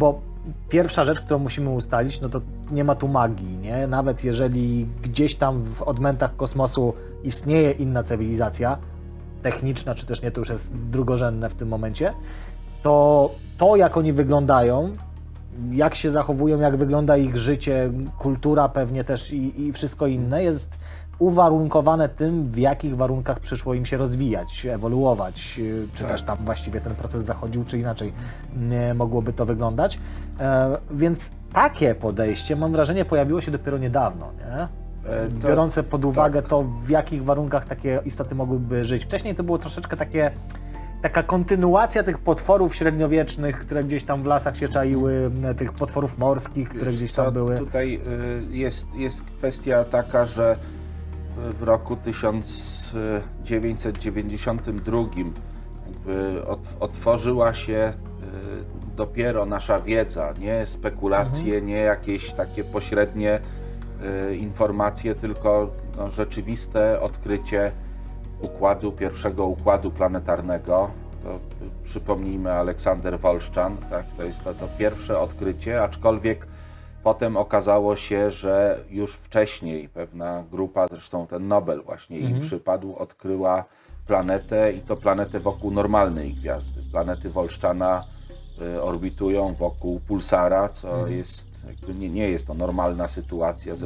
bo pierwsza rzecz, którą musimy ustalić, no to nie ma tu magii, nie? Nawet jeżeli gdzieś tam w odmętach kosmosu istnieje inna cywilizacja, techniczna czy też nie, to już jest drugorzędne w tym momencie, to to, jak oni wyglądają, jak się zachowują, jak wygląda ich życie, kultura pewnie też i, i wszystko inne jest uwarunkowane tym, w jakich warunkach przyszło im się rozwijać, ewoluować, yy, czy Tak. też tam właściwie ten proces zachodził, czy inaczej nie mogłoby to wyglądać. E, więc takie podejście, mam wrażenie, pojawiło się dopiero niedawno, nie? E, to- Biorące pod uwagę tak. to, w jakich warunkach takie istoty mogłyby żyć. Wcześniej to było troszeczkę takie, taka kontynuacja tych potworów średniowiecznych, które gdzieś tam w lasach się czaiły, tych potworów morskich, które gdzieś tam były. Tutaj y, jest, jest kwestia taka, że w, roku 1992 jakby ot, otworzyła się y, dopiero nasza wiedza, nie spekulacje, Mhm. nie jakieś takie pośrednie y, informacje, tylko no, rzeczywiste odkrycie układu, pierwszego układu planetarnego. To y, przypomnijmy Aleksander Wolszczan, tak, to jest to, to pierwsze odkrycie, aczkolwiek potem okazało się, że już wcześniej pewna grupa, zresztą ten Nobel właśnie im Mhm. przypadł, odkryła planetę i to planetę wokół normalnej gwiazdy. Planety Wolszczana y, orbitują wokół pulsara, co jest, jakby nie, nie jest to normalna sytuacja ze